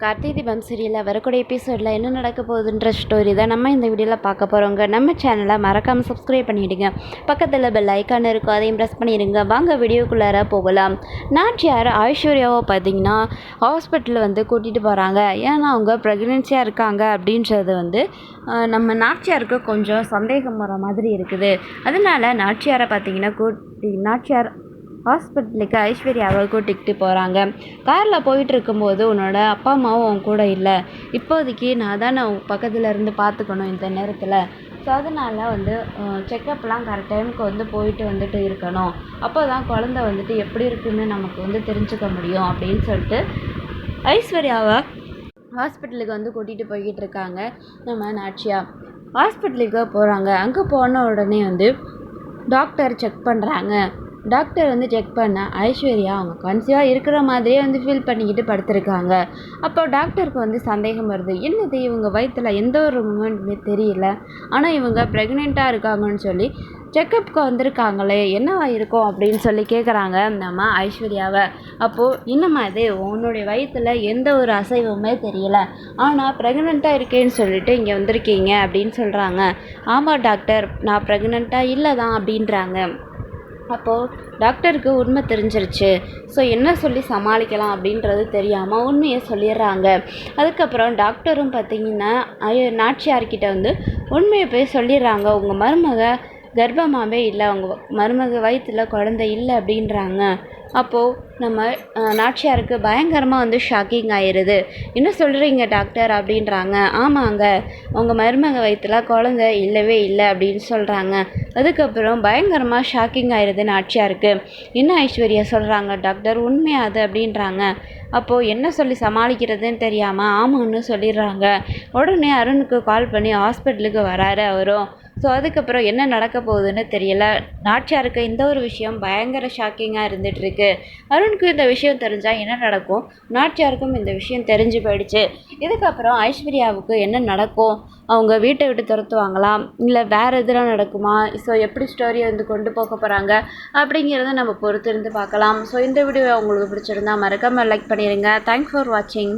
கார்த்தி தீபம் சீரியலில் வரக்கூடிய எபிசோடில் என்ன நடக்க போகுதுன்ற ஸ்டோரி தான் நம்ம இந்த வீடியோவில் பார்க்க போகிறோங்க நம்ம சேனலை மறக்காமல் சப்ஸ்கிரைப் பண்ணிவிடுங்க பக்கத்தில் பெல் ஐக்கான் இருக்கும் அதையும் ப்ரெஸ் பண்ணிடுங்க. வாங்க வீடியோக்குள்ளார போகலாம். நாச்சியார் ஐஸ்வர்யாவை பார்த்தீங்கன்னா ஹாஸ்பிட்டலில் வந்து கூட்டிகிட்டு போகிறாங்க ஏன்னா அவங்க ப்ரெக்னென்சியாக இருக்காங்க அப்படின்றது வந்து நம்ம நாச்சியாருக்கு கொஞ்சம் சந்தேகம் வர மாதிரி இருக்குது. அதனால நாச்சியாரை பார்த்தீங்கன்னா கூட்டி நாச்சியார் ஹாஸ்பிட்டலுக்கு ஐஸ்வர்யாவை கூட்டிகிட்டு போகிறாங்க காரில் போயிட்டு இருக்கும்போது உன்னோட அப்பா அம்மாவும் உன் கூட இல்லை. இப்போதைக்கு நான் தான் பக்கத்தில் இருந்து பார்த்துக்கணும் இந்த நேரத்தில். ஸோ அதனால் வந்து செக்கப்லாம் கரெக்ட் டைமுக்கு வந்து போயிட்டு வந்துட்டு இருக்கணும். அப்போ தான் குழந்த வந்துட்டு எப்படி இருக்குன்னு நமக்கு வந்து தெரிஞ்சுக்க முடியும் அப்படின்னு சொல்லிட்டு ஐஸ்வர்யாவை ஹாஸ்பிட்டலுக்கு வந்து கூட்டிகிட்டு போய்கிட்டு இருக்காங்க நம்ம நாச்சியா. ஹாஸ்பிட்டலுக்கு போகிறாங்க அங்கே போன உடனே வந்து டாக்டர் செக் பண்ணுறாங்க டாக்டர் வந்து செக் பண்ண ஐஸ்வர்யா அவங்க கன்சீவாக இருக்கிற மாதிரியே வந்து ஃபீல் பண்ணிக்கிட்டு படுத்திருக்காங்க. அப்போ டாக்டருக்கு வந்து சந்தேகம் வருது. என்னது இவங்க வயிற்றுல எந்த ஒரு மூமெண்ட்டுமே தெரியல. ஆனால் இவங்க ப்ரெக்னெண்ட்டாக இருக்காங்கன்னு சொல்லி செக்கப்புக்கு வந்திருக்காங்களே என்னவா இருக்கும் அப்படின்னு சொல்லி கேட்குறாங்க நம்ம ஐஸ்வர்யாவை. அப்போது என்னம்மா இது? உன்னுடைய வயிற்றுல எந்த ஒரு அசைவுமே தெரியல. ஆனால் ப்ரெக்னெண்ட்டாக இருக்கேன்னு சொல்லிட்டு இங்கே வந்திருக்கீங்க அப்படின்னு சொல்கிறாங்க ஆமாம் டாக்டர் நான் ப்ரெக்னெண்ட்டாக இல்லை தான் அப்படின்றாங்க. அப்போது டாக்டருக்கு உண்மை தெரிஞ்சிருச்சு. ஸோ என்ன சொல்லி சமாளிக்கலாம் அப்படின்றது தெரியாமல் உண்மையை சொல்லிடுறாங்க. அதுக்கப்புறம் டாக்டரும் பார்த்தீங்கன்னா ஐயோ நாச்சியார்கிட்ட வந்து உண்மையை போய் சொல்லிடுறாங்க. உங்கள் மருமக கர்ப்பமாகவே இல்லை. அவங்க மருமக வயிற்றுல குழந்த இல்லை அப்படின்றாங்க. அப்போது நம்ம நாச்சியாருக்கு பயங்கரமாக வந்து ஷாக்கிங் ஆயிடுது என்ன சொல்கிறீங்க டாக்டர் அப்படின்றாங்க. ஆமாங்க. உங்கள் மருமக வயிற்றுல குழந்தை இல்லவே இல்லை அப்படின்னு சொல்கிறாங்க அதுக்கப்புறம் பயங்கரமாக ஷாக்கிங் ஆயிடுது நாச்சியாருக்கு. என்ன ஐஸ்வர்யா சொல்கிறாங்க டாக்டர் உண்மையாது அப்படின்றாங்க. அப்போது என்ன சொல்லி சமாளிக்கிறதுன்னு தெரியாமல் ஆமான்னு சொல்லிடுறாங்க. உடனே அருணுக்கு கால் பண்ணி ஹாஸ்பிட்டலுக்கு வராரு அவரும். ஸோ அதுக்கப்புறம் என்ன நடக்க போகுதுன்னு தெரியலை. நாச்சியாருக்கு இந்த ஒரு விஷயம் பயங்கர ஷாக்கிங்காக இருந்துகிட்ருக்கு அருணுக்கு இந்த விஷயம் தெரிஞ்சால் என்ன நடக்கும்? நாச்சியாருக்கும் இந்த விஷயம் தெரிஞ்சு போயிடுச்சு. இதுக்கப்புறம் ஐஸ்வர்யாவுக்கு என்ன நடக்கும்? அவங்க வீட்டை விட்டு துரத்துவாங்களா? இல்லை வேறு எதுலாம் நடக்குமா? ஸோ எப்படி ஸ்டோரியை வந்து கொண்டு போக போகிறாங்க அப்படிங்கிறத நம்ம பொறுத்திருந்து பார்க்கலாம். ஸோ இந்த வீடியோ உங்களுக்கு பிடிச்சிருந்தா மறக்காமல் லைக் பண்ணிடுங்க தேங்க்ஸ் ஃபார் வாட்சிங்